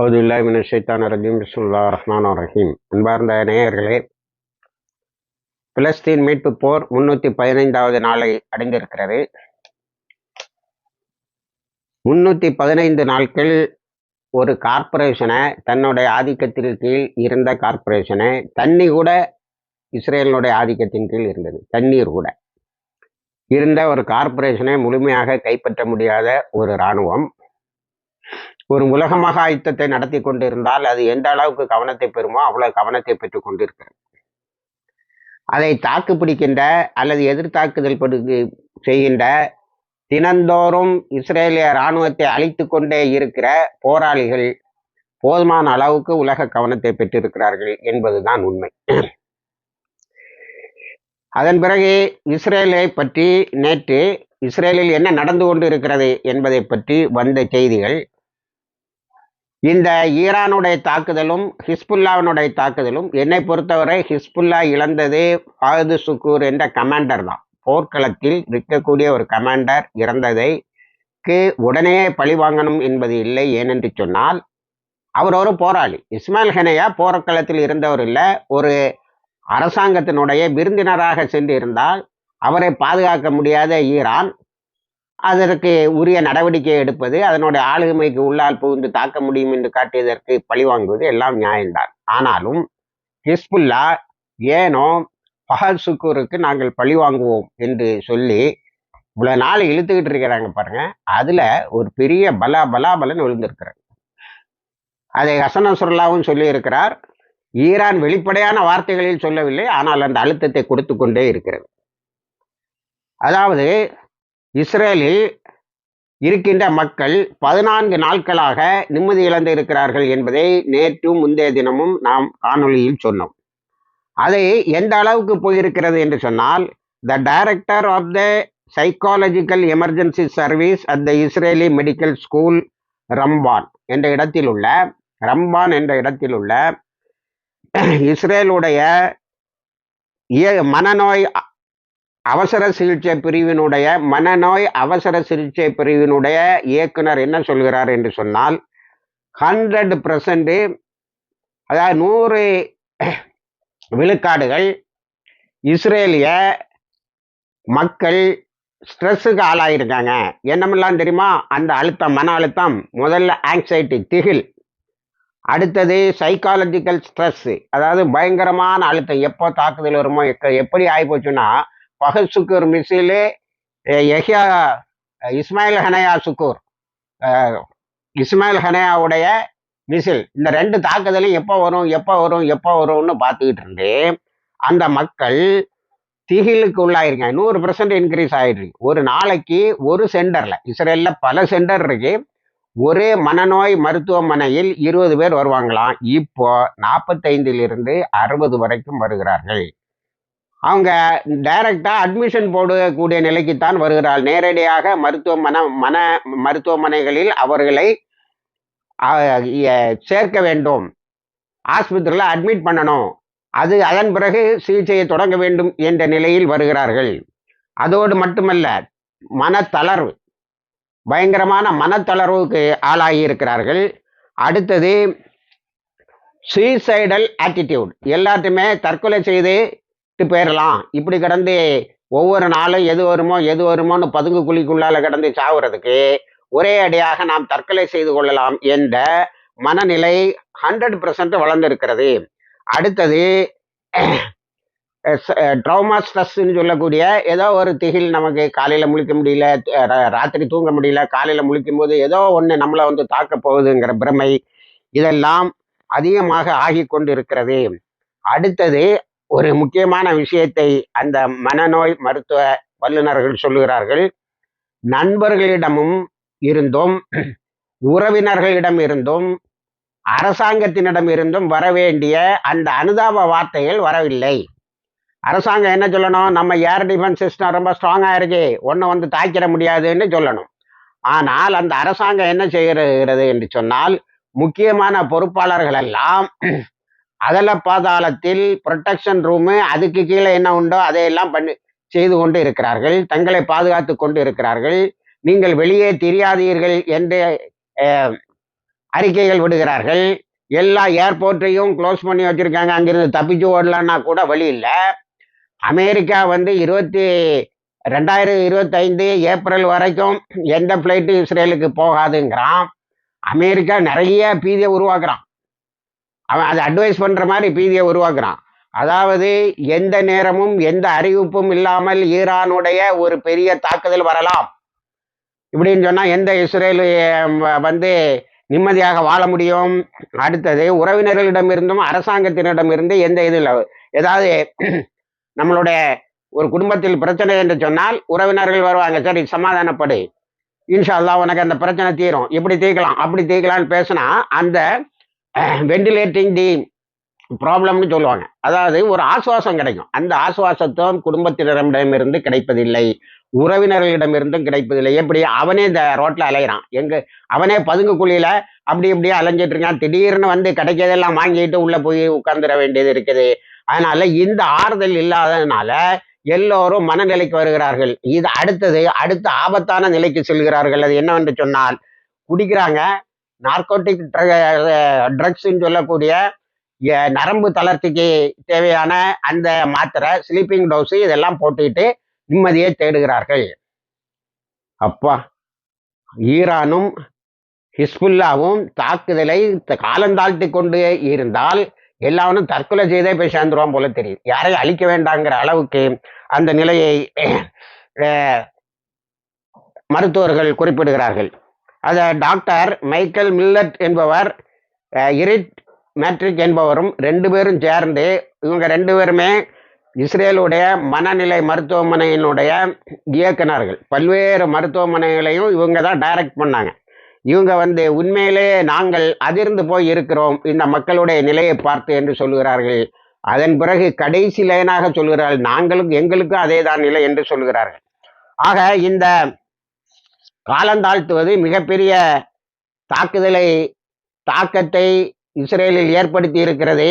அவுதுல்லாஹிமின் ஷைத்தான் ரஜீம் பிஸ்முல்லா ரஹ்மான் ரஹீம். அன்பார்ந்த நேயர்களே பிலஸ்தீன் மீட்பு போர் முன்னூற்றி பதினைந்தாவது நாளை அடைந்திருக்கிறது. முன்னூற்றி பதினைந்து நாட்கள் ஒரு கார்ப்பரேஷனை தன்னுடைய ஆதிக்கத்தின் கீழ் இருந்த கார்ப்பரேஷனை தண்ணி கூட இஸ்ரேலினுடைய ஆதிக்கத்தின் கீழ் இருந்தது. தண்ணீர் கூட. இருந்த ஒரு கார்ப்பரேஷனை முழுமையாக கைப்பற்ற முடியாத ஒரு இராணுவம். ஒரு உலக ஆயுத்தத்தை நடத்தி கொண்டிருந்தால் அது எந்த அளவுக்கு கவனத்தை பெறுமோ அவ்வளவு கவனத்தை பெற்றுக் கொண்டிருக்கிறது. அதை தாக்கு பிடிக்கின்ற அல்லது எதிர்த்தாக்குதல் படுக்கு செய்கின்ற தினந்தோறும் இஸ்ரேலிய இராணுவத்தை அழித்து கொண்டே இருக்கிற போராளிகள் போதுமான அளவுக்கு உலக கவனத்தை பெற்றிருக்கிறார்கள் என்பதுதான் உண்மை. அதன் பிறகு இஸ்ரேலை பற்றி நேற்று இஸ்ரேலில் என்ன நடந்து கொண்டு இருக்கிறது என்பதை பற்றி வந்த செய்திகள் இந்த ஈரானுடைய தாக்குதலும் ஹிஸ்புல்லாவினுடைய தாக்குதலும் என்னை பொறுத்தவரை ஹிஸ்புல்லா இழந்தது ஃபாது சுக்கூர் என்ற கமாண்டர் தான். போர்க்களத்தில் இருக்கக்கூடிய ஒரு கமாண்டர் இறந்ததைக்கு உடனே பழி வாங்கணும் என்பது இல்லை ஏனென்று சொன்னால் அவர் ஒரு போராளி. இஸ்மாயில் ஹனையா போர்க்களத்தில் இருந்தவர் இல்லை ஒரு அரசாங்கத்தினுடைய விருந்தினராக சென்று இருந்தால் அவரை பாதுகாக்க முடியாத ஈரான் அதற்கு உரிய நடவடிக்கை எடுப்பது அதனுடைய ஆளுமைக்கு உள்ளால் புகுந்து தாக்க முடியும் என்று காட்டியதற்கு பழிவாங்குவது எல்லாம் நியாயம்தான். ஆனாலும் ஹிஸ்புல்லா ஏனோ பஹல் சுக்கூருக்கு நாங்கள் பழி வாங்குவோம் என்று சொல்லி இவ்வளவு நாள் இழுத்துக்கிட்டு இருக்கிறாங்க பாருங்க. அதுல ஒரு பெரிய பலா பலா பலன் அதை ஹசனசுல்லாவும் சொல்லியிருக்கிறார். ஈரான் வெளிப்படையான வார்த்தைகளில் சொல்லவில்லை ஆனால் அந்த அழுத்தத்தை கொடுத்து கொண்டே இருக்கிறது. அதாவது இஸ்ரேலில் இருக்கின்ற மக்கள் பதினான்கு நாட்களாக நிம்மதி இழந்து இருக்கிறார்கள் என்பதை நேற்றும் முந்தைய தினமும் நாம் காணொலியில் சொன்னோம். அதை எந்த அளவுக்கு போயிருக்கிறது என்று சொன்னால் the director of the psychological emergency service at the Israeli medical school Ramban என்ற இடத்தில் உள்ள ரம்பான் என்ற இடத்தில் உள்ள இஸ்ரேலுடைய மனநோய் அவசர சிகிச்சை பிரிவினுடைய மனநோய் அவசர சிகிச்சை பிரிவினுடைய இயக்குனர் என்ன சொல்கிறார் என்று சொன்னால் ஹண்ட்ரட் பர்சன்ட் அதாவது நூறு விழுக்காடுகள் இஸ்ரேலிய மக்கள் ஸ்ட்ரெஸ்ஸுக்கு ஆளாயிருக்காங்க. என்னமெல்லாம் தெரியுமா? அந்த அழுத்தம் மன அழுத்தம். முதல்ல ஆங்ஸைட்டி திகில். அடுத்தது சைக்காலஜிக்கல் ஸ்ட்ரெஸ்ஸு அதாவது பயங்கரமான அழுத்தம். எப்போ தாக்குதல் வருமோ எப்படி ஆகிப்போச்சுன்னா பகல் சுக்கூர் மிசிலு எஹியா இஸ்மாயில் ஹனையா சுக்கூர் இஸ்மாயில் ஹனையாவுடைய மிசில் இந்த ரெண்டு தாக்குதலும் எப்போ வரும் எப்போ வரும் எப்போ வரும்னு பார்த்துக்கிட்டு இருந்து அந்த மக்கள் திகிலுக்கு உள்ளாயிருக்காங்க நூறு பர்சன்ட் இன்க்ரீஸ் ஆகிருக்கு ஒரு நாளைக்கு ஒரு சென்டரில் இஸ்ரேலில் பல சென்டர் இருக்கு. ஒரே மனநோய் மருத்துவமனையில் இருபது பேர் வருவாங்களாம். இப்போ நாற்பத்தைந்திலிருந்து அறுபது வரைக்கும் வருகிறார்கள். அவங்க டைரக்டாக அட்மிஷன் போடக்கூடிய நிலைக்குத்தான் வருகிறாள். நேரடியாக மருத்துவமனை மன மருத்துவமனைகளில் அவர்களை சேர்க்க வேண்டும். ஆஸ்பத்திரியில் அட்மிட் பண்ணணும். அது அதன் பிறகு சிகிச்சையை தொடங்க வேண்டும் என்ற நிலையில் வருகிறார்கள். அதோடு மட்டுமல்ல மனத்தளர்வு பயங்கரமான மனத்தளர்வுக்கு ஆளாகி இருக்கிறார்கள் அடுத்தது சூசைடல் ஆட்டிடியூட் எல்லாத்தையுமே தற்கொலை செய்து போயிடலாம் இப்படி கிடந்து ஒவ்வொரு நாளும் எது வருமோ எது வருமோன்னு பதுங்கு குழிக்குள்ளால கிடந்து சாவுறதுக்கு ஒரே அடியாக நாம் தற்கொலை செய்து கொள்ளலாம் என்ற மனநிலை ஹண்ட்ரட் பர்சன்ட் வளர்ந்திருக்கிறது. அடுத்தது ட்ரௌமா ஸ்ட்ரெஸ்ன்னு சொல்லக்கூடிய ஏதோ ஒரு திகில் நமக்கு காலையில் முழிக்க முடியல ராத்திரி தூங்க முடியல காலையில் முழிக்கும் போது ஏதோ ஒன்று நம்மளை வந்து தாக்க போகுதுங்கிற பிரமை இதெல்லாம் அதிகமாக ஆகி கொண்டு இருக்கிறது அடுத்தது ஒரு முக்கியமான விஷயத்தை அந்த மனநோய் மருத்துவ வல்லுநர்கள் சொல்லுகிறார்கள். நண்பர்களிடமும் இருந்தும். உறவினர்களிடம் இருந்தும். அரசாங்கத்தினிடம் இருந்தும் வர வேண்டிய அந்த அனுதாப வார்த்தைகள் வரவில்லை. அரசாங்கம் என்ன சொல்லணும்? நம்ம ஏர் டிஃபென்ஸ் சிஸ்டம் ரொம்ப ஸ்ட்ராங்காக இருக்கு. ஒன்றும் வந்து தாக்கிட முடியாதுன்னு சொல்லணும். ஆனால் அந்த அரசாங்கம் என்ன செய்கிறது என்று சொன்னால் முக்கியமான பொறுப்பாளர்கள் எல்லாம் அதல பாதாளத்தில் ப்ரொட்டக்ஷன் ரூமு அதுக்கு கீழே என்ன உண்டோ அதையெல்லாம் பண்ணி செய்து கொண்டு இருக்கிறார்கள். தங்களை பாதுகாத்து கொண்டு இருக்கிறார்கள். நீங்கள் வெளியே தெரியாதீர்கள் என்று அறிக்கைகள் விடுகிறார்கள். எல்லா ஏர்போர்ட்டையும் க்ளோஸ் பண்ணி வச்சிருக்காங்க. அங்கிருந்து தப்பிச்சு ஓடலான்னா கூட வழி இல்லை. அமெரிக்கா வந்து இருபத்தி ரெண்டாயிரத்தி இருபத்தைந்து ஏப்ரல் வரைக்கும் எந்த ஃப்ளைட்டு இஸ்ரேலுக்கு போகாதுங்கிறான். அமெரிக்கா நிறைய பீதியை உருவாக்குறான். அவன் அதை அட்வைஸ் பண்ணுற மாதிரி பீதியை உருவாக்குறான். அதாவது எந்த நேரமும் எந்த அறிவிப்பும் இல்லாமல் ஈரானுடைய ஒரு பெரிய தாக்குதல் வரலாம். இப்படின்னு சொன்னால் எந்த இஸ்ரேல் வந்து நிம்மதியாக வாழ முடியும்? அடுத்தது உறவினர்களிடமிருந்தும் அரசாங்கத்தினிடமிருந்து எந்த இது இல்லை ஏதாவது நம்மளுடைய ஒரு குடும்பத்தில் பிரச்சனை என்று சொன்னால் உறவினர்கள் வருவாங்க. சரி சமாதானப்படு. இன்ஷா அல்லாஹ் உனக்கு அந்த பிரச்சனை தீரும். இப்படி தீர்க்கலாம் அப்படி தீர்க்கலாம்னு பேசினா அந்த வெண்டிலேட்டிங் தி ப்ராப்ளம்னு சொல்லுவாங்க. அதாவது ஒரு ஆசுவாசம் கிடைக்கும். அந்த ஆசுவாசத்தும் குடும்பத்தினரிடமிருந்து கிடைப்பதில்லை. உறவினர்களிடமிருந்தும் கிடைப்பதில்லை. எப்படி? அவனே இந்த ரோட்டில் அலையிறான். எங்க அவனே பதுங்கு குழியில் அப்படி இப்படியே அலைஞ்சிட்டு இருக்கான். திடீர்னு வந்து கிடைக்கிறதெல்லாம் வாங்கிட்டு உள்ளே போய் உட்கார்ந்துட வேண்டியது இருக்குது. அதனால இந்த ஆறுதல் இல்லாததுனால எல்லோரும் மனநிலைக்கு வருகிறார்கள். இது அடுத்தது அடுத்த ஆபத்தான நிலைக்கு செல்கிறார்கள். அது என்னவென்று சொன்னால் குடிக்கிறாங்க நார்கோட்டிக் ட்ரக்ஸ்ன்னு சொல்லக்கூடிய நரம்பு தளர்ச்சிக்கு தேவையான அந்த மாத்திரை ஸ்லீப்பிங் டோஸ் இதெல்லாம் போட்டுக்கிட்டு நிம்மதியை தேடுகிறார்கள். அப்பா ஈரானும் ஹிஸ்புல்லாவும் தாக்குதலை காலந்தாழ்த்தி கொண்டு இருந்தால் எல்லாரும் தற்கொலை செய்தே போய் சேர்ந்துருவான் போல தெரியுது. யாரையும் அழிக்க வேண்டாங்கிற அளவுக்கு அந்த நிலையை மருத்துவர்கள் குறிப்பிடுகிறார்கள். அதை டாக்டர் மைக்கேல் மில்லட் என்பவர் இரிட் மேட்ரிக் என்பவரும் ரெண்டு பேரும் சேர்ந்து இவங்க ரெண்டு பேருமே இஸ்ரேலுடைய மனநிலை மருத்துவமனையினுடைய இயக்குனர்கள் பல்வேறு மருத்துவமனைகளையும் இவங்க தான் டைரக்ட் பண்ணாங்க. இவங்க வந்து உண்மையிலேயே நாங்கள் அதிர்ந்து போய் இருக்கிறோம் இந்த மக்களுடைய நிலையை பார்த்து என்று சொல்கிறார்கள் அதன் பிறகு கடைசி லைனாக சொல்கிறார்கள் நாங்களும் எங்களுக்கும் அதே தான் நிலை என்று சொல்லுகிறார்கள். ஆக இந்த காலந்தாழ்த்துவது மிகப்பெரிய தாக்குதலை தாக்கத்தை இஸ்ரேலில் ஏற்படுத்தி இருக்கிறது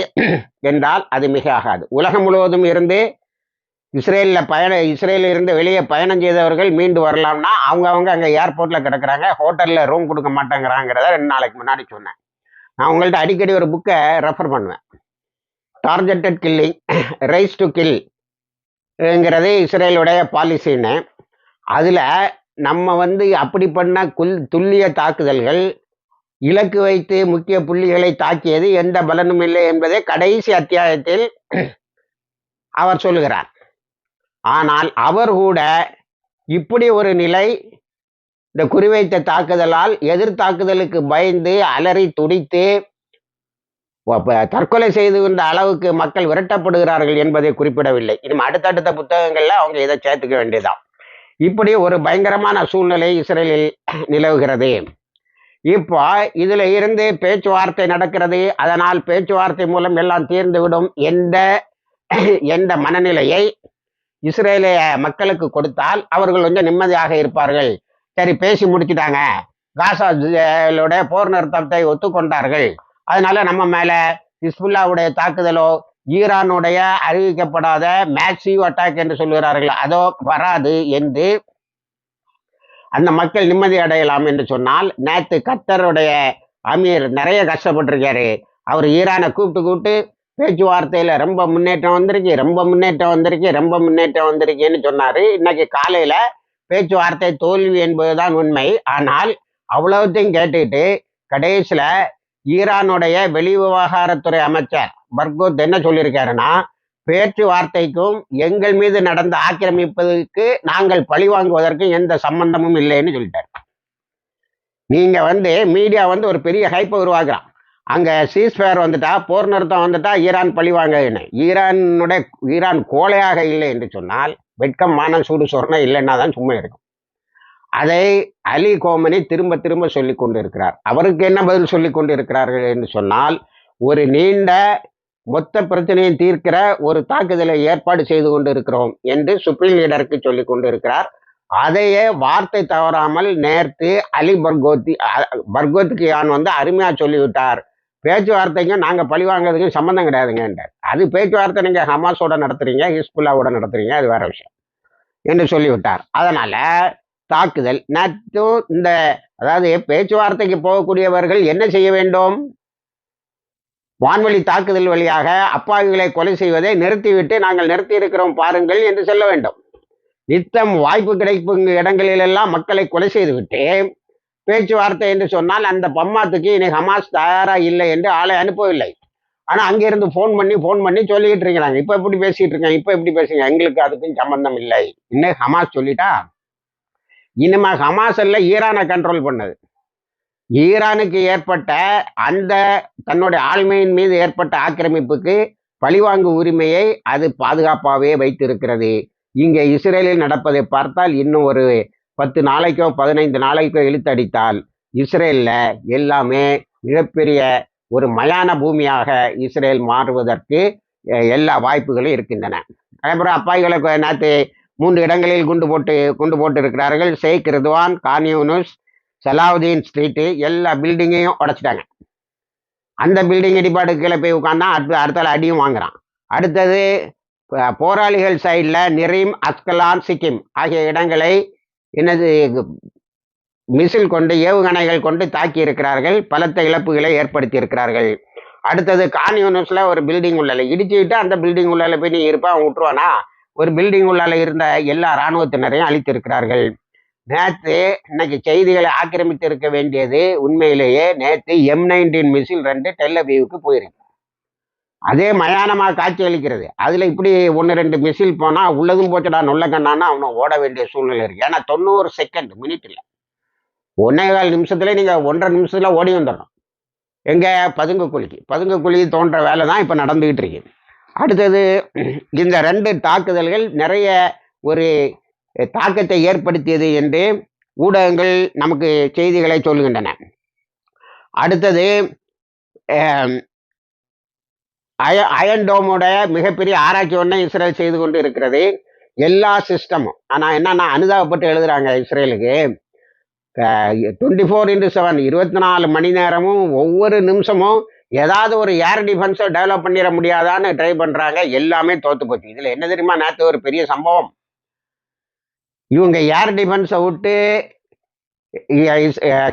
என்றால் அது மிக ஆகாது. உலகம் முழுவதும் இருந்து இஸ்ரேலில் பயண இஸ்ரேலில் இருந்து வெளியே பயணம் செய்தவர்கள் மீண்டு வரலாம்னா அவங்க அவங்க அங்கே ஏர்போர்ட்டில் கிடக்குறாங்க ஹோட்டலில் ரூம் கொடுக்க மாட்டேங்கிறாங்கிறத ரெண்டு நாளைக்கு முன்னாடி சொன்னேன். நான் உங்கள்கிட்ட அடிக்கடி ஒரு புக்கை ரெஃபர் பண்ணுவேன். டார்கெட்டட் கில்லிங் ரைஸ் டு கில்ங்கிறது இஸ்ரேலுடைய பாலிசின்னு அதில் நம்ம வந்து அப்படி பண்ண குல் துல்லிய தாக்குதல்கள் இலக்கு வைத்து முக்கிய புள்ளிகளை தாக்கியது எந்த பலனும் இல்லை என்பதை கடைசி அத்தியாயத்தில் அவர் சொல்லுகிறார். ஆனால் அவர் கூட இப்படி ஒரு நிலை இந்த குறிவைத்த தாக்குதலால் எதிர் தாக்குதலுக்கு பயந்து அலறி துடித்து தற்கொலை செய்து கொண்ட அளவுக்கு மக்கள் விரட்டப்படுகிறார்கள் என்பதை குறிப்பிடவில்லை. இனிமே அடுத்தடுத்த புத்தகங்கள்ல அவங்க இதை சேர்த்துக்க வேண்டியதான் இப்படி ஒரு பயங்கரமான சூழ்நிலை இஸ்ரேலில் நிலவுகிறது. இப்போ இதுல இருந்து பேச்சுவார்த்தை நடக்கிறது. அதனால் பேச்சுவார்த்தை மூலம் எல்லாம் தீர்ந்துவிடும் எந்த எந்த மனநிலையை இஸ்ரேலிய மக்களுக்கு கொடுத்தால் அவர்கள் கொஞ்சம் நிம்மதியாக இருப்பார்கள். சரி பேசி முடிச்சிட்டாங்க. காசாவோட போர் நிறுத்தத்தை ஒத்துக்கொண்டார்கள். அதனால நம்ம மேல ஹிஸ்புல்லாவுடைய தாக்குதலோ ஈரானுடைய அறிவிக்கப்படாத மேக்சிவ் அட்டாக் என்று சொல்கிறார்கள் அதோ வராது என்று அந்த மக்கள் நிம்மதி அடையலாம் என்று சொன்னால் நேத்து கத்தருடைய அமீர் நிறைய கஷ்டப்பட்டிருக்காரு. அவர் ஈரானை கூப்பிட்டு கூப்பிட்டு பேச்சுவார்த்தையில ரொம்ப முன்னேற்றம் வந்திருக்கு ரொம்ப முன்னேற்றம் வந்திருக்கு ரொம்ப முன்னேற்றம் வந்திருக்குன்னு சொன்னாரு. இன்னைக்கு காலையில பேச்சுவார்த்தை தோல்வி என்பதுதான் உண்மை. ஆனால் அவ்வளவுத்தையும் கேட்டுக்கிட்டு கடைசியில ஈரானுடைய வெளி விவகாரத்துறை அமைச்சர் பர்கோத் என்ன சொல்லியிருக்காருன்னா பேச்சுவார்த்தைக்கும் எங்கள் மீது நடந்த ஆக்கிரமிப்பதற்கு நாங்கள் பழி வாங்குவதற்கும் எந்த சம்பந்தமும் இல்லைன்னு சொல்லிட்டார். நீங்க வந்து மீடியா வந்து ஒரு பெரிய ஹைப்பை உருவாக்குறான். அங்கே சீஸ்ஃபயர் வந்துட்டா போர் நிறுத்தம் வந்துட்டா ஈரான் பழி வாங்கன்னு ஈரானுடைய ஈரான் கோழையாக இல்லை என்று சொன்னால் வெட்கம் மானம் சூடு சொரணம் இல்லைன்னா தான் சும்மா இருக்கும். அதை அலி கோமனி திரும்ப திரும்ப சொல்லி கொண்டு இருக்கிறார் அவருக்கு என்ன பதில் சொல்லி கொண்டு இருக்கிறார்கள் என்று சொன்னால் ஒரு நீண்ட மொத்த பிரச்சனையை தீர்க்கிற ஒரு தாக்குதலை ஏற்பாடு செய்து கொண்டு இருக்கிறோம் என்று சுப்ரீம் லீடருக்கு சொல்லி கொண்டு இருக்கிறார் அதையே வார்த்தை தவறாமல் நேர்த்து அலி பர்கோத்தி பர்கோத்துக்கு யான் வந்து அருமையா சொல்லிவிட்டார். பேச்சுவார்த்தைக்கும் நாங்க பழி வாங்குறதுக்கும் சம்மந்தம் கிடையாதுங்கன்றார் அது பேச்சுவார்த்தை நீங்க ஹமாஸோட நடத்துறீங்க ஹிஸ்புல்லாவோட நடத்துறீங்க அது வேற விஷயம். என்று சொல்லிவிட்டார். அதனால தாக்குதல். நேற்று இந்த அதாவது பேச்சுவார்த்தைக்கு போகக்கூடியவர்கள் என்ன செய்ய வேண்டும்? வான்வழி தாக்குதல் வழியாக அப்பாவிகளை கொலை செய்வதை நிறுத்திவிட்டு நாங்கள் நிறுத்தி இருக்கிறோம் பாருங்கள் என்று சொல்ல வேண்டும். நித்தம் வாய்ப்பு கிடைக்கும் இடங்களிலெல்லாம் மக்களை கொலை செய்துவிட்டு பேச்சுவார்த்தை என்று சொன்னால் அந்த பம்மாத்துக்கு இனி ஹமாஸ் தயாராக இல்லை என்று ஆளை அனுப்பவில்லை. ஆனா அங்கிருந்து ஃபோன் பண்ணி ஃபோன் பண்ணி சொல்லிக்கிட்டு இருக்கிறாங்க. இப்ப எப்படி பேசிட்டு இருக்காங்க? இப்ப எப்படி பேசுங்க எங்களுக்கு அதுக்கும் சம்மந்தம் இல்லை. இன்னும் ஹமாஸ் சொல்லிட்டா? இனிமே ஹமாஸ் எல்லாம் ஈரானை கண்ட்ரோல் பண்ணது. ஈரானுக்கு ஏற்பட்ட அந்த தன்னுடைய ஆளுமையின் மீது ஏற்பட்ட ஆக்கிரமிப்புக்கு பழிவாங்கு உரிமையை அது பாதுகாப்பாகவே வைத்திருக்கிறது. இங்கே இஸ்ரேலில் நடப்பதை பார்த்தால் இன்னும் ஒரு பத்து நாளைக்கோ பதினைந்து நாளைக்கோ இழுத்தடித்தால் இஸ்ரேலில் எல்லாமே மிகப்பெரிய ஒரு மயான பூமியாக இஸ்ரேல் மாறுவதற்கு எல்லா வாய்ப்புகளும் இருக்கின்றன. அப்புறம் அப்பாய்களை நேற்று மூன்று இடங்களில் குண்டு போட்டு குண்டு போட்டு இருக்கிறார்கள் Sheikh Ridwan Khan Younis Salahuddin street எல்லா பில்டிங்கையும் உடைச்சிட்டாங்க. அந்த பில்டிங் இடிபாடு கீழே போய் உட்காந்தா அடுத்த அடுத்தால அடியும் வாங்குறான். அடுத்தது போராளிகள் சைடில் நிரீம் அஸ்கலான் சிக்கிம் ஆகிய இடங்களை என்னது மிசில் கொண்டு ஏவுகணைகள் கொண்டு தாக்கி இருக்கிறார்கள். பலத்த இழப்புகளை ஏற்படுத்தி இருக்கிறார்கள். அடுத்தது கான்யூனிஸ்ல ஒரு பில்டிங் உள்ளல இடிச்சுக்கிட்டு அந்த பில்டிங் உள்ளால போய் நீ இருப்பா அவன் விட்டுருவானா? ஒரு பில்டிங் உள்ளால இருந்த எல்லா இராணுவத்தினரையும் அழித்திருக்கிறார்கள். நேற்று இன்னைக்கு செய்திகளை ஆக்கிரமித்து இருக்க வேண்டியது உண்மையிலேயே நேற்று எம் நைன்டீன் மிசில் ரெண்டு டெல்லபீவுக்கு போயிருக்கு அதே மயானமாக காட்சி அளிக்கிறது. இப்படி ஒன்று ரெண்டு மிசில் போனால் உள்ளதும் போச்சுடா நுள்ள அவனை ஓட வேண்டிய சூழ்நிலை இருக்கு. ஏன்னா தொண்ணூறு செகண்ட் மினிட்ல ஒன்றே கால் நிமிஷத்துல நீங்கள் ஒன்றரை நிமிஷத்தில் ஓடி வந்துடணும். எங்கே பதுங்கு குழிக்கு பதுங்கு குழி தோன்ற வேலை தான் இப்போ நடந்துக்கிட்டு இருக்கு. அடுத்தது இந்த ரெண்டு தாக்குதல்கள் நிறைய ஒரு தாக்கத்தை ஏற்படுத்தியது என்று ஊடகங்கள் நமக்கு செய்திகளை சொல்லுகின்றன அடுத்தது அய அயன்டோமோட மிகப்பெரிய ஆராய்ச்சி ஒன்றை இஸ்ரேல் செய்து கொண்டு இருக்கிறது. எல்லா சிஸ்டமும் ஆனால் என்னன்னா அனுதாபப்பட்டு எழுதுறாங்க இஸ்ரேலுக்கு. டுவெண்ட்டி ஃபோர் இன்ட்டு செவன் இருபத்தி நாலு மணி நேரமும் ஒவ்வொரு நிமிஷமும் ஏதாவது ஒரு ஏர் டிஃபென்ஸோ டெவலப் பண்ணிட முடியாதான்னு ட்ரை பண்ணுறாங்க எல்லாமே தோத்து போச்சு. இதில் என்ன தெரியுமா? நேற்று ஒரு பெரிய சம்பவம். இவங்க ஏர் டிஃபென்ஸை விட்டு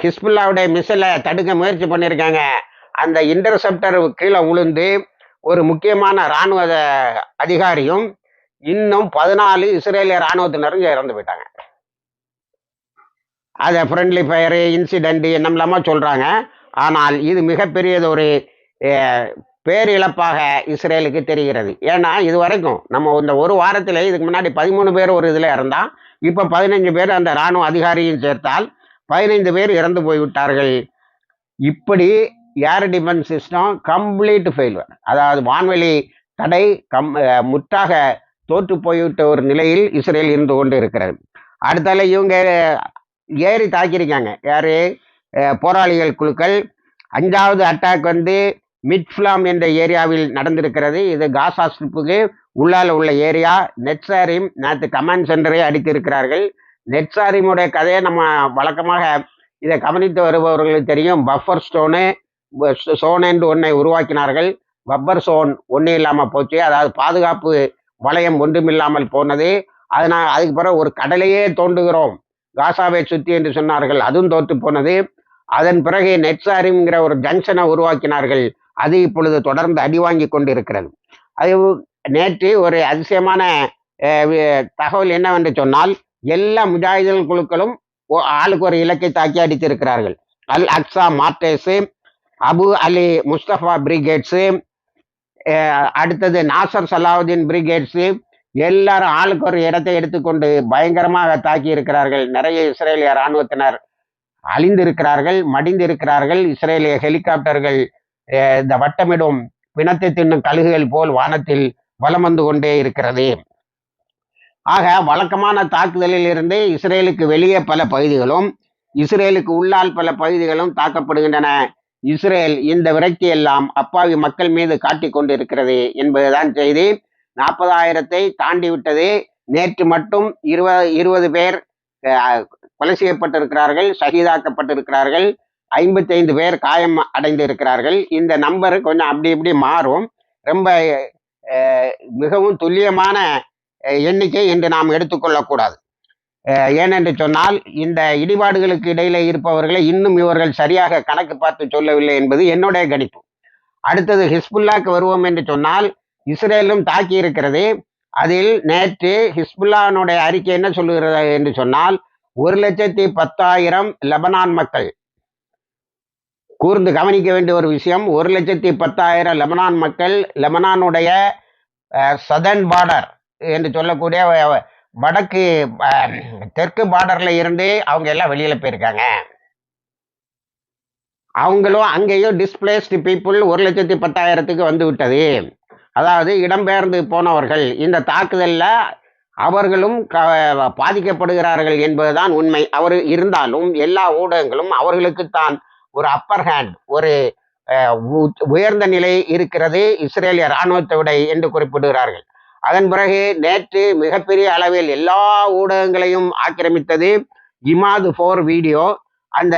ஹிஸ்புல்லாவுடைய மிஸ்ஸில் தடுக்க முயற்சி பண்ணியிருக்காங்க அந்த இன்டர்செப்டர் கீழே விழுந்து ஒரு முக்கியமான இராணுவ அதிகாரியும் இன்னும் பதினாலு இஸ்ரேலிய இராணுவத்தினரும் இறந்து போயிட்டாங்க. அதை ஃப்ரெண்ட்லி ஃபயரு இன்சிடென்ட் என்னமில்லாம சொல்கிறாங்க ஆனால் இது மிகப்பெரியது ஒரு பேரிழப்பாக இஸ்ரேலுக்கு தெரிகிறது. ஏன்னா இது வரைக்கும் நம்ம இந்த ஒரு வாரத்தில் இதுக்கு முன்னாடி பதிமூணு பேர் ஒரு இதில் இருந்தால் இப்போ பதினஞ்சு பேர் அந்த இராணுவ அதிகாரியும் சேர்த்தால் பதினைந்து பேர் இறந்து போய்விட்டார்கள். இப்படி air defence system complete failure. அதாவது வான்வெளி தடை கம் முற்றாக தோற்று போய்விட்ட ஒரு நிலையில் இஸ்ரேல் இருந்து கொண்டு இருக்கிறது அடுத்தால இவங்க ஏறி தாக்கியிருக்காங்க. யாரு? போராளிகள் குழுக்கள். அஞ்சாவது அட்டாக் வந்து மிட்ஃப்லாம் என்ற ஏரியாவில் நடந்திருக்கிறது. இது காசா ஸ்ட்ரிப்புக்கு உள்ளால உள்ள ஏரியா. நெட்சாரிம் நேற்று கமாண்ட் சென்டரை அடித்திருக்கிறார்கள். நெட்சாரிமுடைய கதையை நம்ம வழக்கமாக இதை கவனித்து வருபவர்களுக்கு தெரியும். பஃபர் ஸ்டோனு சோன் என்று ஒன்றை உருவாக்கினார்கள். பஃபர் சோன் ஒன்றும் இல்லாமல் போச்சு. அதாவது பாதுகாப்பு வளையம் ஒன்றுமில்லாமல் போனது. அதனால் அதுக்கு பிறகு ஒரு கடலையே தோண்டுகிறோம். காசாவை சுற்றி என்று சொன்னார்கள். அதுவும் தோற்று போனது. அதன் பிறகு நெட்சாரிங்கிற ஒரு ஜங்ஷனை உருவாக்கினார்கள். அது இப்பொழுது தொடர்ந்து அடி வாங்கி கொண்டு இருக்கிறது அது நேற்று ஒரு அதிசயமான தகவல் என்னவென்று சொன்னால் எல்லா முஜாஹிதீன் குழுக்களும் ஆளுக்கு ஒரு இலக்கை தாக்கி அடித்திருக்கிறார்கள். Al Aqsa martyrs Abu Ali Mustafa brigades அடுத்தது நாசர் சலாவுதீன் பிரிகேட்ஸு எல்லாரும் ஆளுக்கு ஒரு இடத்தை எடுத்துக்கொண்டு பயங்கரமாக தாக்கி இருக்கிறார்கள் நிறைய இஸ்ரேலிய இராணுவத்தினர் அழிந்திருக்கிறார்கள் மடிந்திருக்கிறார்கள். இஸ்ரேலிய ஹெலிகாப்டர்கள் இந்த வட்டமிடும் பிணத்தை தின்னும் கழுகுகள் போல் வானத்தில் வலம் வந்து கொண்டே இருக்கிறது. ஆக வழக்கமான தாக்குதலில் இருந்து இஸ்ரேலுக்கு வெளியே பல பகுதிகளும் இஸ்ரேலுக்கு உள்ளால் பல பகுதிகளும் தாக்கப்படுகின்றன. இஸ்ரேல் இந்த விரக்தி எல்லாம் அப்பாவி மக்கள் மீது காட்டிக் கொண்டிருக்கிறது என்பதுதான் செய்தி. நாற்பதாயிரத்தை தாண்டி விட்டது நேற்று மட்டும் இருபது இருபது பேர் கொலை செய்யப்பட்டிருக்கிறார்கள் ஷஹீதாக்கப்பட்டிருக்கிறார்கள் ஐம்பத்தைந்து பேர் காயம் அடைந்து இருக்கிறார்கள் இந்த நம்பர் கொஞ்சம் அப்படி இப்படி மாறும். ரொம்ப மிகவும் துல்லியமான எண்ணிக்கை என்று நாம் எடுத்துக்கொள்ளக்கூடாது ஏனென்று சொன்னால் இந்த இடிபாடுகளுக்கு இடையில இருப்பவர்களை இன்னும் இவர்கள் சரியாக கணக்கு பார்த்து சொல்லவில்லை என்பது என்னுடைய கணிப்பு. அடுத்தது ஹிஸ்புல்லாக்கு வருவோம் என்று சொன்னால் இஸ்ரேலும் தாக்கி இருக்கிறது அதில் நேற்று ஹிஸ்புல்லானுடைய அறிக்கை என்ன சொல்லுகிறது என்று சொன்னால் ஒரு லட்சத்தி பத்தாயிரம் லெபனான் மக்கள். கூர்ந்து கவனிக்க வேண்டிய ஒரு விஷயம் ஒரு லட்சத்தி பத்தாயிரம் லெபனான் மக்கள் லெபனானுடைய சதன் பார்டர் என்று சொல்லக்கூடிய வடக்கு தெற்கு பார்டர்ல இருந்து அவங்க எல்லாம் வெளியில போயிருக்காங்க. அவங்களும் அங்கேயும் டிஸ்பிளேஸ்டு பீப்புள் ஒரு லட்சத்தி பத்தாயிரத்துக்கு வந்து விட்டது. அதாவது இடம்பெயர்ந்து போனவர்கள் இந்த தாக்குதலில் அவர்களும் க பாதிக்கப்படுகிறார்கள் என்பதுதான் உண்மை. அவர் இருந்தாலும் எல்லா ஊடகங்களும் அவர்களுக்குத்தான் ஒரு அப்பர் ஹேண்ட் ஒரு உயர்ந்த நிலை இருக்கிறது இஸ்ரேலிய இராணுவத்தை விட என்று குறிப்பிடுகிறார்கள். அதன் பிறகு நேற்று மிகப்பெரிய அளவில் எல்லா ஊடகங்களையும் ஆக்கிரமித்தது இமாது ஃபோர் வீடியோ. அந்த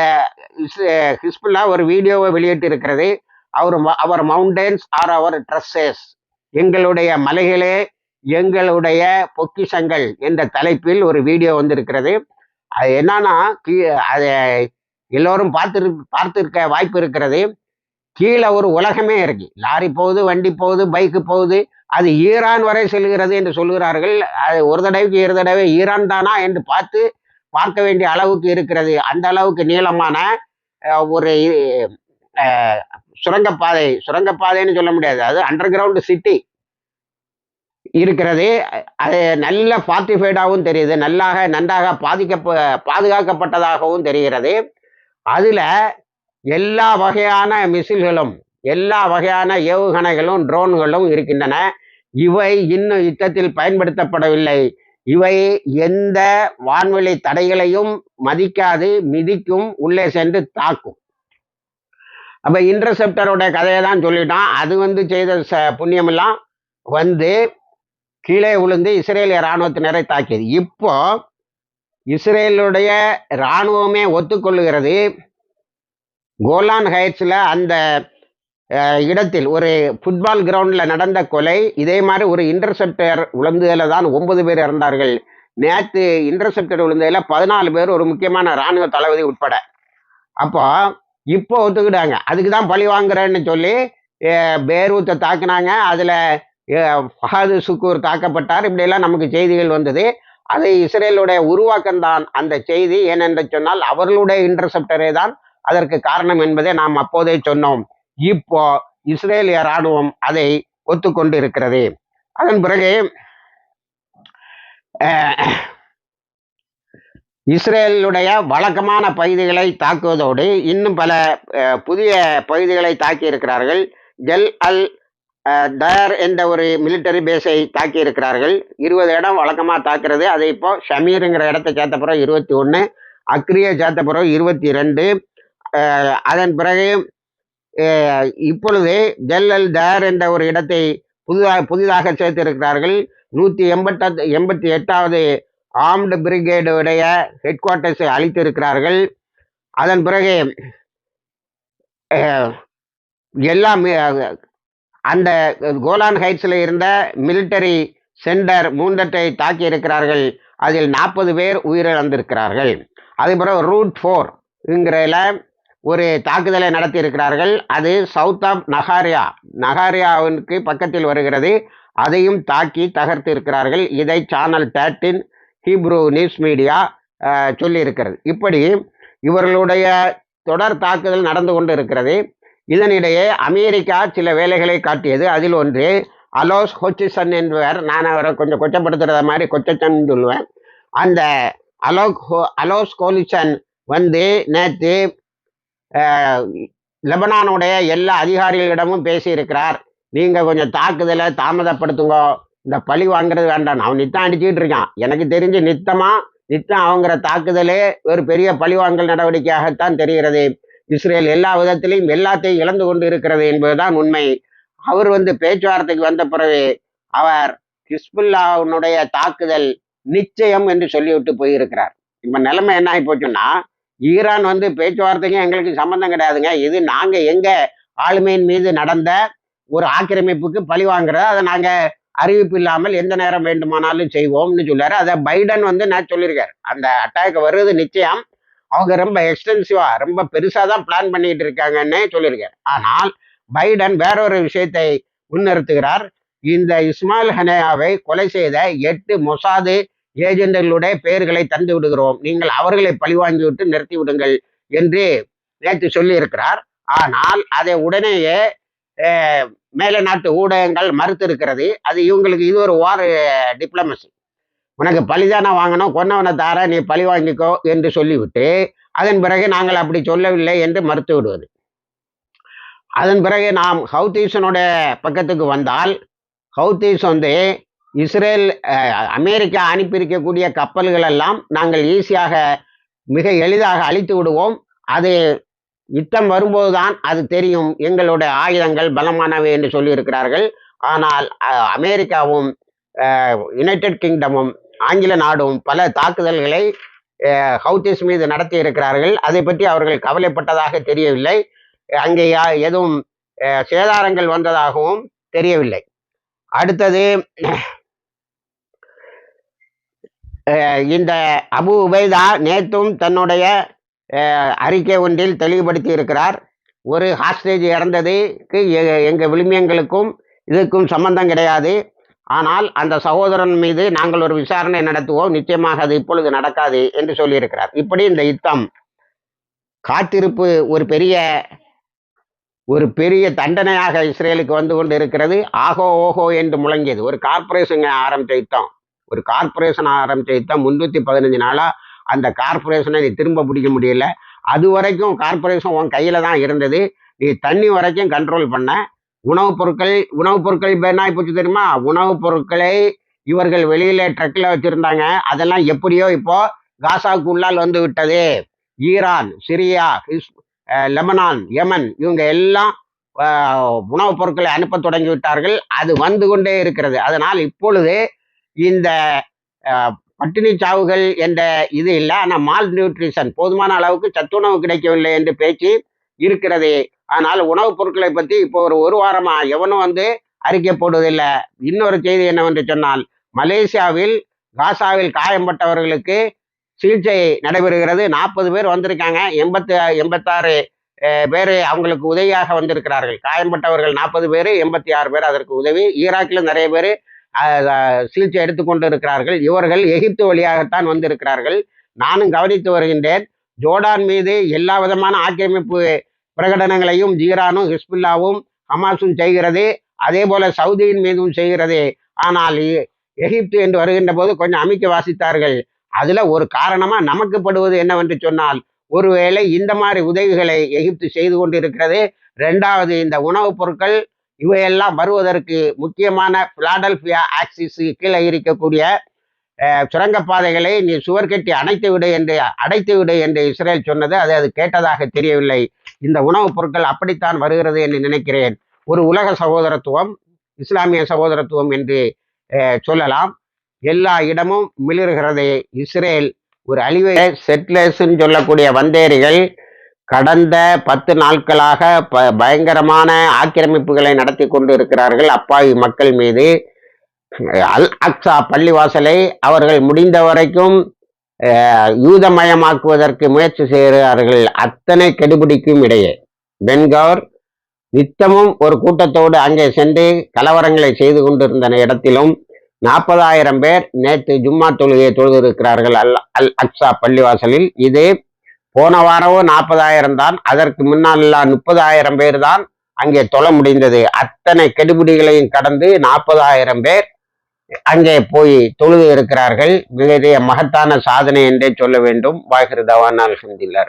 ஹிஸ்புல்லா ஒரு வீடியோவை வெளியிட்டு இருக்கிறது our our mountains are our dresses. எங்களுடைய மலைகளே எங்களுடைய பொக்கிஷங்கள் என்ற தலைப்பில் ஒரு வீடியோ வந்திருக்கிறது. அது என்னன்னா கீ- அதை எல்லோரும் பார்த்து பார்த்துருக்க வாய்ப்பு இருக்கிறது. கீழே ஒரு உலகமே இருக்கு. லாரி போகுது வண்டி போகுது பைக்கு போகுது அது ஈரான் வரை செல்கிறது என்று சொல்கிறார்கள். அது ஒரு தடவைக்கு இரு தடவை ஈரான் தானா என்று பார்த்து பார்க்க வேண்டிய அளவுக்கு இருக்கிறது. அந்த அளவுக்கு நீளமான ஒரு சுரங்கப்பாதை சுரங்கப்பாதைன்னு சொல்ல முடியாது. அது அண்டர் கிரவுண்ட் சிட்டி இருக்கிறது. அது நல்ல ஃபார்ட்டிஃபைடாகவும் தெரியுது. நல்லாக நன்றாக பாதிக்க பாதுகாக்கப்பட்டதாகவும் தெரிகிறது. அதில் எல்லா வகையான மிசில்களும் எல்லா வகையான ஏவுகணைகளும் ட்ரோன்களும் இருக்கின்றன. இவை இன்னும் யுத்தத்தில் பயன்படுத்தப்படவில்லை. இவை எந்த வான்வெளி தடைகளையும் மதிக்காது மிதிக்கும் உள்ளே சென்று தாக்கும். அப்போ இன்டர்செப்டரோட கதையை தான் சொல்லிட்டான். அது வந்து செய்த ச புண்ணியமெல்லாம் வந்து கீழே விழுந்து இஸ்ரேலிய இராணுவத்தினரை தாக்கியது. இப்போ இஸ்ரேலுடைய இராணுவமே ஒத்துக்கொள்ளுகிறது கோலான் ஹைட்ஸில் அந்த இடத்தில் ஒரு ஃபுட்பால் கிரவுண்டில் நடந்த கொலை இதே மாதிரி ஒரு இன்டர்செப்டர் விழுந்ததில் தான் ஒன்பது பேர் இறந்தார்கள். நேற்று இன்டர்செப்டர் விழுந்ததில் பதினாலு பேர் ஒரு முக்கியமான இராணுவ தளபதி உட்பட. அப்போ இப்போ ஒத்துக்கிட்டாங்க. அதுக்கு தான் பழி வாங்குறேன்னு சொல்லி பேரூத்தை தாக்குனாங்க. அதில் ஃபஹாது சுக்கூர் தாக்கப்பட்டார். இப்படியெல்லாம் நமக்கு செய்திகள் வந்தது. அது இஸ்ரேலுடைய உருவாக்கம் தான் அந்த செய்தி. ஏனென்று சொன்னால் அவர்களுடைய இன்டர்செப்டரே தான் அதற்கு காரணம் என்பதை நாம் அப்போதே சொன்னோம். இப்போ இஸ்ரேலிய இராணுவம் அதை ஒத்துக்கொண்டு இருக்கிறது அதன் பிறகு இஸ்ரேலுடைய வழக்கமான பகுதிகளை தாக்குவதோடு இன்னும் பல புதிய பகுதிகளை தாக்கி இருக்கிறார்கள் ஜெல் அல் அஹ், தயார் என்ற ஒரு மிலிட்டரி பேஸை தாக்கி இருக்கிறார்கள் இருபது இடம் வழக்கமாக தாக்குறது. அது இப்போ ஷமீருங்கிற இடத்தை சேர்த்த பிறகு இருபத்தி ஒன்று அக்ரியை சேர்த்த பிறகு இருபத்தி ரெண்டு அதன் பிறகு இப்பொழுது ஜெல் அல் தயார் என்ற ஒரு இடத்தை புதிதாக புதிதாக சேர்த்திருக்கிறார்கள். நூற்றி எண்பத்த எண்பத்தி எட்டாவது ஆர்ம்டு பிரிகேடுடைய ஹெட் குவார்ட்டர்ஸை அளித்திருக்கிறார்கள் அதன் பிறகு எல்லாம் அந்த கோலான் ஹைட்ஸில் இருந்த மிலிட்டரி சென்டர் மூந்தட்டை தாக்கி இருக்கிறார்கள். அதில் நாற்பது பேர் உயிரிழந்திருக்கிறார்கள். அதே பிறகு ரூட் ஃபோர் ஒரு தாக்குதலை நடத்தி இருக்கிறார்கள் அது சவுத் ஆஃப் நகாரியா நகாரியாவிற்கு பக்கத்தில் வருகிறது. அதையும் தாக்கி தகர்த்து இருக்கிறார்கள் இதை channel thirteen Hebrew news media சொல்லியிருக்கிறது. இப்படி இவர்களுடைய தொடர் தாக்குதல் நடந்து கொண்டு இருக்கிறது இதனிடையே அமெரிக்கா சில வேலைகளை காட்டியது. அதில் ஒன்று அலோஸ் ஹோச்சிசன் என்பவர் நான் அவரை கொஞ்சம் கொச்சப்படுத்துகிற மாதிரி கொச்சச்சன் சொல்லுவேன். அந்த அலோக் ஹோ- அலோஸ் கோலிசன் வந்து நேற்று லெபனானுடைய எல்லா அதிகாரிகளிடமும் பேசியிருக்கிறார். நீங்கள் கொஞ்சம் தாக்குதலை தாமதப்படுத்துங்க இந்த பழி வாங்குறது வேண்டாம் அவன் நித்தம் அடிச்சுக்கிட்டு இருக்கான். எனக்கு தெரிஞ்சு நித்தமா நித்தம் அவங்கிற தாக்குதலே ஒரு பெரிய பழிவாங்கல் நடவடிக்கையாகத்தான் தெரிகிறது. இஸ்ரேல் எல்லா விதத்திலையும் எல்லாத்தையும் இழந்து கொண்டு இருக்கிறது என்பதுதான் உண்மை. அவர் வந்து பேச்சுவார்த்தைக்கு வந்த பிறகு அவர் ஹிஸ்புல்லாவுடைய தாக்குதல் நிச்சயம் என்று சொல்லிவிட்டு போயிருக்கிறார். இப்ப நிலைமை என்ன ஆகி போச்சுன்னா ஈரான் வந்து பேச்சுவார்த்தைக்கும் எங்களுக்கு சம்பந்தம் கிடையாதுங்க. இது நாங்க எங்க ஆளுமையின் மீது நடந்த ஒரு ஆக்கிரமிப்புக்கு பழி வாங்குறத அதை நாங்கள் அறிவிப்பு இல்லாமல் எந்த நேரம் வேண்டுமானாலும் செய்வோம்னு சொல்லாரு அதை பைடன் வந்து நான் சொல்லியிருக்காரு. அந்த அட்டாக் வருது நிச்சயம். அவங்க ரொம்ப எக்ஸ்டென்சிவா ரொம்ப பெருசா தான் பிளான் பண்ணிட்டு இருக்காங்கன்னு சொல்லியிருக்காரு. ஆனால் பைடன் வேறொரு விஷயத்தை முன்னிறுத்துகிறார். இந்த இஸ்மாயில் ஹனேயாவை கொலை செய்த எட்டு மொசாது ஏஜெண்டுகளுடைய பெயர்களை தந்து விடுகிறோம். நீங்கள் அவர்களை பழிவாங்கி விட்டு நிறுத்தி விடுங்கள் என்று நேற்று சொல்லியிருக்கிறார். ஆனால் அதை உடனேயே மேலே நாட்டு ஊடகங்கள் மறுத்திருக்கிறது. அது இவங்களுக்கு இது ஒரு வார் டிப்ளமசி உனக்கு பழிதானே வாங்கணும். கொன்னவனை தார நீ பழி வாங்கிக்கோ என்று சொல்லிவிட்டு அதன் பிறகு நாங்கள் அப்படி சொல்லவில்லை என்று மறுத்து விடுவது அதன் பிறகு நாம் ஹவுதீசனுடைய பக்கத்துக்கு வந்தால் ஹவுதீஸ் வந்து இஸ்ரேல் அமெரிக்கா அனுப்பியிருக்கக்கூடிய கப்பல்கள் எல்லாம் நாங்கள் ஈஸியாக மிக எளிதாக அழித்து விடுவோம். அது யுத்தம் வரும்போதுதான் அது தெரியும். எங்களுடைய ஆயுதங்கள் பலமானவை என்று சொல்லியிருக்கிறார்கள். ஆனால் அமெரிக்காவும் யுனைடெட் கிங்டமும் ஆங்கில நாடும் பல தாக்குதல்களை ஹவுத்திஸ் மீது நடத்தி இருக்கிறார்கள் அதை பற்றி அவர்கள் கவலைப்பட்டதாக தெரியவில்லை. அங்கே எதுவும் சேதாரங்கள் வந்ததாகவும் தெரியவில்லை. அடுத்தது இந்த அபு உபைதா நேற்றும் தன்னுடைய அறிக்கை ஒன்றில் தெளிவுபடுத்தி இருக்கிறார். ஒரு ஹாஸ்டேஜ் இறந்ததுக்கு எ- எங்க விளிமியங்களுக்கும் இதுக்கும் சம்பந்தம் கிடையாது. ஆனால் அந்த சகோதரன் மீது நாங்கள் ஒரு விசாரணை நடத்துவோம். நிச்சயமாக அது இப்பொழுது நடக்காது என்று சொல்லியிருக்கிறார். இப்படி இந்த யுத்தம் காத்திருப்பு ஒரு பெரிய ஒரு பெரிய தண்டனையாக இஸ்ரேலுக்கு வந்து கொண்டு இருக்கிறது ஆகோ ஓஹோ என்று முழங்கியது. ஒரு கார்பரேஷன் ஆரம்பித்த யுத்தம். ஒரு கார்பரேஷன் ஆரம்பித்த யுத்தம் முன்னூற்றி பதினஞ்சு நாளாக அந்த கார்ப்பரேஷனை நீ திரும்ப பிடிக்க முடியல. அது வரைக்கும் கார்ப்பரேஷன் உன் கையில் தான் இருந்தது. நீ தண்ணி வரைக்கும் கண்ட்ரோல் பண்ண. உணவுப் பொருட்கள் உணவுப் பொருட்கள் இப்போ என்ன போச்சு தெரியுமா? உணவுப் பொருட்களை இவர்கள் வெளியில் ட்ரக்கில் வச்சுருந்தாங்க. அதெல்லாம் எப்படியோ இப்போ காசாவுக்கு உள்ளால் வந்து விட்டது. ஈரான் சிரியா ஹிஸ் லெபனான் யமன் இவங்க எல்லாம் உணவுப் பொருட்களை அனுப்ப தொடங்கி விட்டார்கள். அது வந்து கொண்டே இருக்கிறது. அதனால் இப்பொழுது இந்த பட்டினி சாவுகள் என்ற இது இல்லை. ஆனால் மால் நியூட்ரிஷன் போதுமான அளவுக்கு சத்துணவு கிடைக்கவில்லை என்று பேச்சு இருக்கிறது. ஆனால் உணவுப் பொருட்களை பற்றி இப்போ ஒரு ஒரு வாரமாக எவனும் வந்து அறிக்கை போடுவதில்லை. இன்னொரு செய்தி என்னவென்று சொன்னால் மலேசியாவில் காசாவில் காயம்பட்டவர்களுக்கு சிகிச்சை நடைபெறுகிறது. நாற்பது பேர் வந்திருக்காங்க. எண்பத்து எண்பத்தாறு பேர் அவங்களுக்கு உதவியாக வந்திருக்கிறார்கள். காயம்பட்டவர்கள் நாற்பது பேர் எண்பத்தி ஆறு பேர் அதற்கு உதவி. ஈராக்கில் நிறைய பேர் சிகிச்சை எடுத்துக்கொண்டு இருக்கிறார்கள் இவர்கள் எகிப்து வழியாகத்தான் வந்திருக்கிறார்கள். நானும் கவனித்து வருகின்றேன். ஜோர்டான் மீது எல்லா விதமான ஆக்கிரமிப்பு பிரகடனங்களையும் ஜீரானும் ஹிஸ்புல்லாவும் ஹமாஸும் செய்கிறது. அதே போல சவுதியின் மீதும் செய்கிறது. ஆனால் எகிப்து என்று வருகின்ற போது கொஞ்சம் அமைக்க வாசித்தார்கள். அதுல ஒரு காரணமா நமக்கு படுவது என்னவென்று சொன்னால் ஒருவேளை இந்த மாதிரி உதவிகளை எகிப்து செய்து கொண்டிருக்கிறது. ரெண்டாவது இந்த உணவுப் பொருட்கள் இவையெல்லாம் வருவதற்கு முக்கியமான பிளாடல்பியா ஆக்சிஸு கீழே இருக்கக்கூடிய சுரங்கப்பாதைகளை நீ சுவர் கட்டி அணைத்து விடு என்று அடைத்து விடு என்று இஸ்ரேல் சொன்னது. அது அது கேட்டதாக தெரியவில்லை. இந்த உணவுப் பொருட்கள் அப்படித்தான் வருகிறது என்று நினைக்கிறேன். ஒரு உலக சகோதரத்துவம் இஸ்லாமிய சகோதரத்துவம் என்று சொல்லலாம். எல்லா இடமும் மிளிர்கிறது இஸ்ரேல். ஒரு அழிவை செட்லர்ஸ்ன்னு சொல்லக்கூடிய வந்தேரிகள் கடந்த பத்து நாட்களாக ப பயங்கரமான ஆக்கிரமிப்புகளை நடத்தி கொண்டு இருக்கிறார்கள் அப்பாவி மக்கள் மீது. அல் அக்ஸா பள்ளிவாசலை அவர்கள் முடிந்த வரைக்கும் யூதமயமாக்குவதற்கு முயற்சி செய்கிறார்கள் அத்தனை கெடுபிடிக்கும் இடையே. பென்கவர் நித்தமும் ஒரு கூட்டத்தோடு அங்கே சென்று கலவரங்களை செய்து கொண்டிருந்த இடத்திலும் நாற்பதாயிரம் பேர் நேற்று ஜும்மா தொழுகையை தொழுதிருக்கிறார்கள் அல் அல் அக்ஸா பள்ளிவாசலில். இது போன வாரமும் நாற்பதாயிரம் தான். அதற்கு முன்னால் முப்பதாயிரம் பேர் தான் அங்கே தொலை முடிந்தது. அத்தனை கெடுபிடிகளையும் கடந்து நாற்பதாயிரம் பேர் அங்கே போய் தொழுது இருக்கிறார்கள். மிகப்பெரிய மகத்தான சாதனை என்றே சொல்ல வேண்டும். வாகிருதவான் தவான் அல்ஹம்துலில்லாஹ்